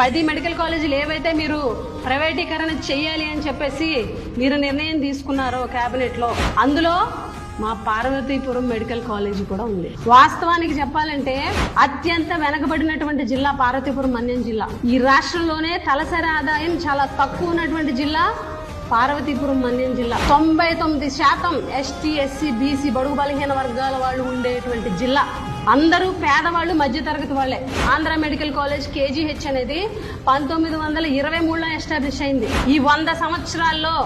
పది మెడికల్ కాలేజీలు ఏవైతే మీరు ప్రైవేటీకరణ చేయాలి అని చెప్పేసి మీరు నిర్ణయం తీసుకున్నారో క్యాబినెట్లో లో అందులో మా పార్వతీపురం మెడికల్ కాలేజీ కూడా ఉంది. వాస్తవానికి చెప్పాలంటే అత్యంత వెనకబడినటువంటి జిల్లా పార్వతీపురం మన్యం జిల్లా. ఈ రాష్ట్రంలోనే తలసరి ఆదాయం చాలా తక్కువ ఉన్నటువంటి జిల్లా పార్వతీపురం మన్యం జిల్లా. తొంభై తొమ్మిది శాతం ఎస్టీ ఎస్సీ బీసీ బడుగు బలహీన వర్గాల వాళ్ళు ఉండేటువంటి జిల్లా. అందరూ పేదవాళ్ళు మధ్యతరగతి వాళ్ళే. ఆంధ్ర మెడికల్ కాలేజ్ కేజీహెచ్ అనేది పంతొమ్మిది వందల ఇరవై మూడులో ఎస్టాబ్లిష్ అయింది. ఈ వంద సంవత్సరాల్లో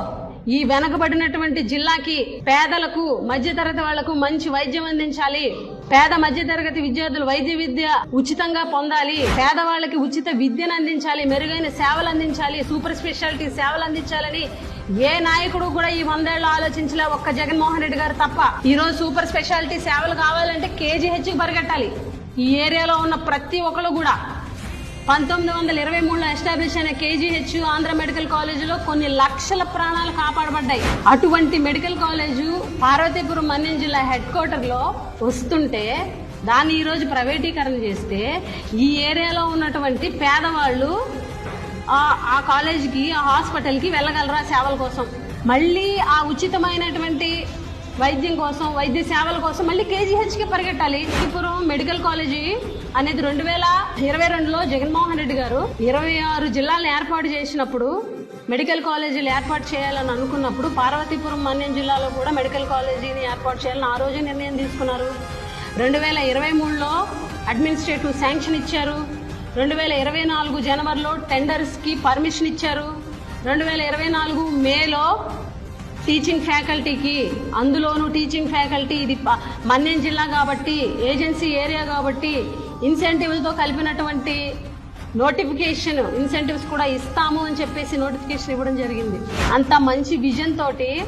ఈ వెనకబడినటువంటి జిల్లాకి పేదలకు మధ్యతరగతి వాళ్ళకు మంచి వైద్యం అందించాలి. పేద మధ్యతరగతి విద్యార్థులు వైద్య విద్య ఉచితంగా పొందాలి. పేదవాళ్ళకి ఉచిత విద్యను అందించాలి. మెరుగైన సేవలు అందించాలి. సూపర్ స్పెషాలిటీ సేవలు అందించాలని ఏ నాయకుడు కూడా ఈ వందేళ్ళు ఆలోచించలే ఒక్క జగన్మోహన్ రెడ్డి గారు తప్ప. ఈ రోజు సూపర్ స్పెషాలిటీ సేవలు కావాలంటే కేజీహెచ్ పరిగెట్టాలి. ఈ ఏరియాలో ఉన్న ప్రతి ఒక్కరు కూడా. పంతొమ్మిది వందల ఇరవై మూడులో ఎస్టాబ్లిష్ అయిన కేజీహెచ్ ఆంధ్ర మెడికల్ కాలేజీలో కొన్ని లక్షల ప్రాణాలు కాపాడబడ్డాయి. అటువంటి మెడికల్ కాలేజు పార్వతీపురం మన్యం జిల్లా హెడ్ క్వార్టర్లో వస్తుంటే దాన్ని ఈరోజు ప్రైవేటీకరణ చేస్తే ఈ ఏరియాలో ఉన్నటువంటి పేదవాళ్ళు ఆ- కాలేజీకి ఆ హాస్పిటల్కి వెళ్ళగలరా సేవల కోసం? మళ్ళీ ఆ ఉచితమైనటువంటి వైద్యం కోసం వైద్య సేవల కోసం మళ్ళీ కేజీహెచ్కి పరిగెట్టాలి. శ్రీపురం మెడికల్ కాలేజీ అనేది రెండు వేల ఇరవై రెండులో జగన్మోహన్ రెడ్డి గారు ఇరవై ఆరు జిల్లాలను ఏర్పాటు చేసినప్పుడు మెడికల్ కాలేజీలు ఏర్పాటు చేయాలని అనుకున్నప్పుడు పార్వతీపురం మన్యం జిల్లాలో కూడా మెడికల్ కాలేజీని ఏర్పాటు చేయాలని ఆ రోజే నిర్ణయం తీసుకున్నారు. రెండు వేల ఇరవై మూడులో అడ్మినిస్ట్రేటివ్ శాంక్షన్ ఇచ్చారు. రెండు వేల ఇరవై నాలుగు జనవరిలో టెండర్స్కి పర్మిషన్ ఇచ్చారు. రెండు వేల ఇరవై నాలుగు మేలో టీచింగ్ ఫ్యాకల్టీకి అందులోనూ టీచింగ్ ఫ్యాకల్టీ ఇది ప- మన్యం జిల్లా కాబట్టి ఏజెన్సీ ఏరియా కాబట్టి ఇన్సెంటివ్తో కలిపినటువంటి నోటిఫికేషన్ ఇన్సెంటివ్స్ కూడా ఇస్తాము అని చెప్పేసి నోటిఫికేషన్ ఇవ్వడం జరిగింది. అంత మంచి విజన్ తోటి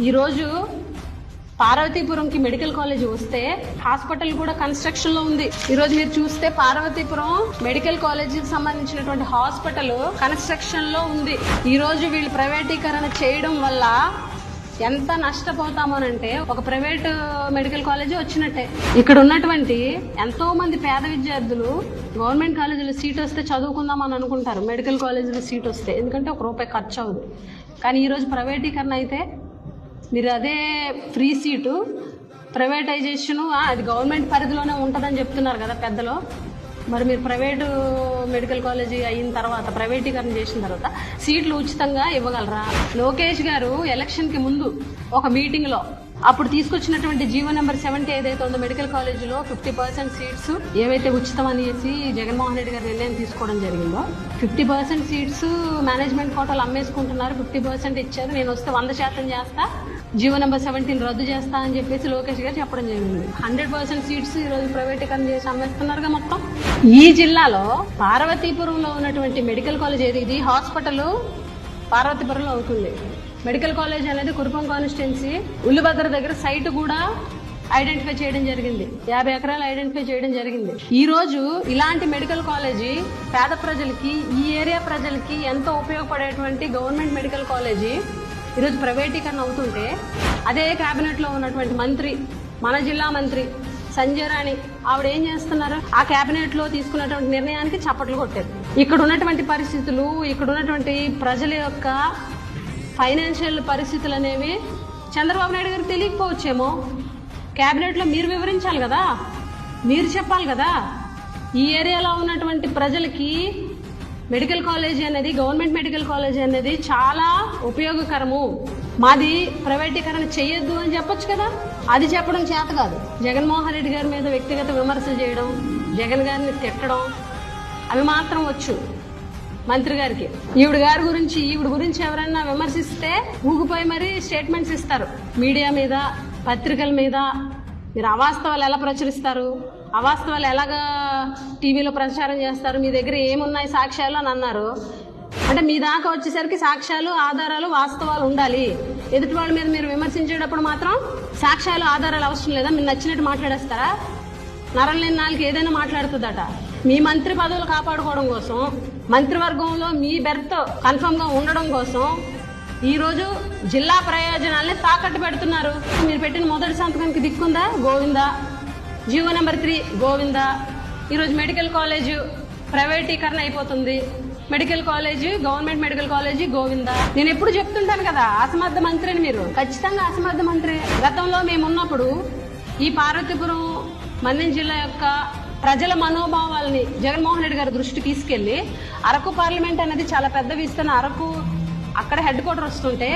ఈరోజు పార్వతీపురంకి మెడికల్ కాలేజ్ వస్తే హాస్పిటల్ కూడా కన్స్ట్రక్షన్లో ఉంది. ఈ రోజు మీరు చూస్తే పార్వతీపురం మెడికల్ కాలేజ్కి సంబంధించినటువంటి హాస్పిటల్ కన్స్ట్రక్షన్లో ఉంది. ఈ రోజు వీళ్ళు ప్రైవేటీకరణ చేయడం వల్ల ఎంత నష్టపోతామోనంటే ఒక ప్రైవేట్ మెడికల్ కాలేజ్ వచ్చినట్టే. ఇక్కడ ఉన్నటువంటి ఎంతో మంది పేద విద్యార్థులు గవర్నమెంట్ కాలేజీలో సీట్ వస్తే చదువుకుందాం అని అనుకుంటారు. మెడికల్ కాలేజీలో సీట్ వస్తే. ఎందుకంటే ఒక రూపాయి ఖర్చు అవ్వదు. కానీ ఈరోజు ప్రైవేటీకరణ అయితే మీరు అదే ఫ్రీ సీటు ప్రైవేటైజేషను అది గవర్నమెంట్ పరిధిలోనే ఉంటుందని చెప్తున్నారు కదా పెద్దలు. మరి మీరు ప్రైవేటు మెడికల్ కాలేజీ అయిన తర్వాత ప్రైవేటీకరణ చేసిన తర్వాత సీట్లు ఉచితంగా ఇవ్వగలరా? లోకేష్ గారు ఎలక్షన్కి ముందు ఒక మీటింగ్లో అప్పుడు తీసుకొచ్చినటువంటి జీవో నెంబర్ సెవెంటీ ఏదైతే ఉందో మెడికల్ కాలేజీలో ఫిఫ్టీ పర్సెంట్ సీట్స్ ఏవైతే ఉచితం అనేసి జగన్మోహన్ రెడ్డి గారు నిర్ణయం తీసుకోవడం జరిగిందో ఫిఫ్టీ పర్సెంట్ సీట్స్ మేనేజ్మెంట్ కోటాలు అమ్మేసుకుంటున్నారు ఫిఫ్టీ పర్సెంట్ ఇచ్చారు. నేను వస్తే వంద శాతం చేస్తా. జీవో నెంబర్ సెవెంటీన్ రద్దు చేస్తా అని చెప్పేసి లోకేష్ గారు చెప్పడం జరిగింది. హండ్రెడ్ పర్సెంట్ సీట్స్ ఈ రోజు ప్రైవేటీకరణ చేసి అమ్మేస్తున్నారుగా మొత్తం. ఈ జిల్లాలో పార్వతీపురంలో ఉన్నటువంటి మెడికల్ కాలేజ్ ఏది? ఇది హాస్పిటల్ పార్వతీపురంలో అవుతుంది. మెడికల్ కాలేజ్ అనేది కురుపం కాన్స్టిట్యున్సీ ఉల్లిభద్ర దగ్గర సైట్ కూడా ఐడెంటిఫై చేయడం జరిగింది. యాభై ఎకరాలు ఐడెంటిఫై చేయడం జరిగింది. ఈ రోజు ఇలాంటి మెడికల్ కాలేజీ పేద ప్రజలకి ఈ ఏరియా ప్రజలకి ఎంతో ఉపయోగపడేటువంటి గవర్నమెంట్ మెడికల్ కాలేజీ ఈరోజు ప్రైవేటీకరణ అవుతుంటే అదే క్యాబినెట్లో ఉన్నటువంటి మంత్రి మన జిల్లా మంత్రి సంజయ్ రాణి ఆవిడ ఏం చేస్తున్నారు? ఆ కేబినెట్లో తీసుకున్నటువంటి నిర్ణయానికి చప్పట్లు కొట్టారు. ఇక్కడ ఉన్నటువంటి పరిస్థితులు ఇక్కడ ఉన్నటువంటి ప్రజల యొక్క ఫైనాన్షియల్ పరిస్థితులు అనేవి చంద్రబాబు నాయుడు గారికి తెలియకపోవచ్చేమో. కేబినెట్లో మీరు వివరించాలి కదా? మీరు చెప్పాలి కదా? ఈ ఏరియాలో ఉన్నటువంటి ప్రజలకి మెడికల్ కాలేజ్ అనేది గవర్నమెంట్ మెడికల్ కాలేజ్ అనేది చాలా ఉపయోగకరము. మాది ప్రైవేటీకరణ చేయొద్దు అని చెప్పొచ్చు కదా? అది చెప్పడం చేత కాదు. జగన్మోహన్ రెడ్డి గారి మీద వ్యక్తిగత విమర్శలు చేయడం జగన్ గారిని తిట్టడం అవి మాత్రం వచ్చు. మంత్రి గారికి. ఈవిడ గారి గురించి ఈవిడ గురించి ఎవరైనా విమర్శిస్తే ఊగిపోయి మరీ స్టేట్మెంట్స్ ఇస్తారు. మీడియా మీద పత్రికల మీద. మీరు అవాస్తవాలు ఎలా ప్రచురిస్తారు? అవాస్తవాలు ఎలాగా టీవీలో ప్రచారం చేస్తారు మీ దగ్గర ఏమున్నాయి సాక్ష్యాలు అని అన్నారు. అంటే మీ దాకా వచ్చేసరికి సాక్ష్యాలు ఆధారాలు వాస్తవాలు ఉండాలి. ఎదుటి వాళ్ళ మీద మీరు విమర్శించేటప్పుడు మాత్రం సాక్ష్యాలు ఆధారాలు అవసరం లేదా? మీరు నచ్చినట్టు మాట్లాడేస్తారా? నరం లేని నాలుగు ఏదైనా మాట్లాడుతుందట. మీ మంత్రి పదవులు కాపాడుకోవడం కోసం మంత్రివర్గంలో మీ బెర్త్ కన్ఫర్మ్గా ఉండడం కోసం ఈరోజు జిల్లా ప్రయోజనాల్ని తాకట్టు పెడుతున్నారు. మీరు పెట్టిన మొదటి సంతకానికి దిక్కుందా? Govinda? GO number three Govinda? ఈరోజు మెడికల్ కాలేజ్ ప్రైవేటీకరణ అయిపోతుంది. Medical college government medical college Govinda. నేను ఎప్పుడు చెప్తుంటాను కదా అసమర్థ మంత్రిని మీరు. ఖచ్చితంగా అసమర్థ మంత్రి. గతంలో మేమున్నప్పుడు ఈ పార్వతీపురం మన్యం జిల్లా యొక్క ప్రజల మనోభావాల్ని జగన్మోహన్ రెడ్డి గారి దృష్టికి తీసుకెళ్ళి అరకు పార్లమెంట్ అనేది చాలా పెద్ద విస్తరణ. అరకు అక్కడ హెడ్ క్వార్టర్ వస్తుంటే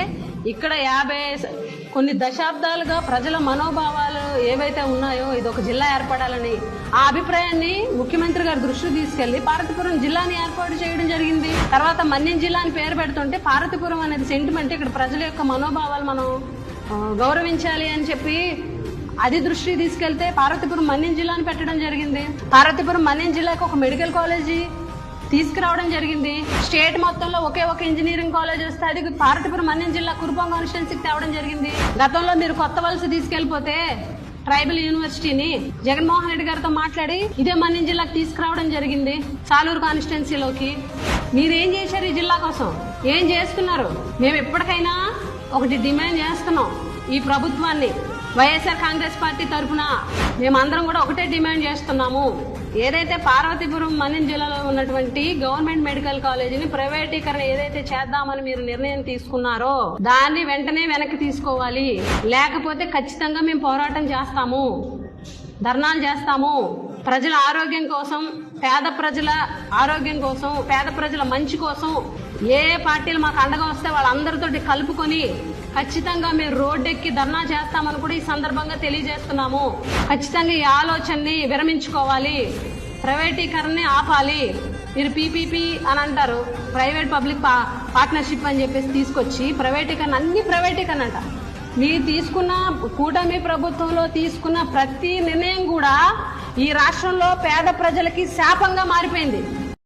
ఇక్కడ యాభై కొన్ని దశాబ్దాలుగా ప్రజల మనోభావాలు ఏవైతే ఉన్నాయో ఇది ఒక జిల్లా ఏర్పడాలని ఆ అభిప్రాయాన్ని ముఖ్యమంత్రి గారి దృష్టికి తీసుకెళ్ళి పార్వతీపురం జిల్లాని ఏర్పాటు చేయడం జరిగింది. తర్వాత మన్యం జిల్లా అని పేరు పెడుతుంటే పార్వతీపురం అనేది సెంటిమెంట్ ఇక్కడ ప్రజల యొక్క మనోభావాలు మనం గౌరవించాలి అని చెప్పి అది దృష్టికి తీసుకెళ్తే పార్వతీపురం మన్యం జిల్లాని పెట్టడం జరిగింది. పార్వతీపురం మన్యం జిల్లాకు ఒక మెడికల్ కాలేజీ తీసుకురావడం జరిగింది. స్టేట్ మొత్తంలో ఒకే ఒక ఇంజనీరింగ్ కాలేజ్ వస్తే అది పార్వతీపురం మన్యం జిల్లా కురుపం కాన్స్టిట్యున్సీకి తేవడం జరిగింది. గతంలో మీరు కొత్త వలస తీసుకెళ్ళిపోతే ట్రైబల్ యూనివర్సిటీని జగన్మోహన్ రెడ్డి గారితో మాట్లాడి ఇదే మన్యం జిల్లాకు తీసుకురావడం జరిగింది సాలూరు కాన్స్టిట్యున్సీలోకి. మీరేం చేశారు ఈ జిల్లా కోసం? ఏం చేస్తున్నారు? మేము ఎప్పటికైనా ఒకటి డిమాండ్ చేస్తున్నాం ఈ ప్రభుత్వాన్ని. వైఎస్ఆర్ కాంగ్రెస్ పార్టీ తరఫున మేమందరం కూడా ఒకటే డిమాండ్ చేస్తున్నాము. ఏదైతే పార్వతీపురం మన్యం జిల్లాలో ఉన్నటువంటి గవర్నమెంట్ మెడికల్ కాలేజీని ప్రైవేటీకరణ ఏదైతే చేద్దామని మీరు నిర్ణయం తీసుకున్నారో దాన్ని వెంటనే వెనక్కి తీసుకోవాలి. లేకపోతే ఖచ్చితంగా మేము పోరాటం చేస్తాము. ధర్నాలు చేస్తాము. ప్రజల ఆరోగ్యం కోసం పేద ప్రజల ఆరోగ్యం కోసం పేద ప్రజల మంచి కోసం ఏ పార్టీలు మాకు అండగా వస్తే వాళ్ళందరితోటి కలుపుకొని ఖచ్చితంగా మేము రోడ్డెక్కి ధర్నా చేస్తామని కూడా ఈ సందర్భంగా తెలియజేస్తున్నాము. ఖచ్చితంగా ఈ ఆలోచనని విరమించుకోవాలి. ప్రైవేటీకరణని ఆపాలి. మీరు పీపీపీ అని అంటారు. ప్రైవేట్ పబ్లిక్ పా- పార్ట్నర్షిప్ అని చెప్పేసి తీసుకొచ్చి ప్రైవేటీకరణ అన్ని ప్రైవేటీకరణ అంట. మీరు తీసుకున్న కూటమి ప్రభుత్వంలో తీసుకున్న ప్రతి నిర్ణయం కూడా ఈ రాష్ట్రంలో పేద ప్రజలకి శాపంగా మారిపోయింది.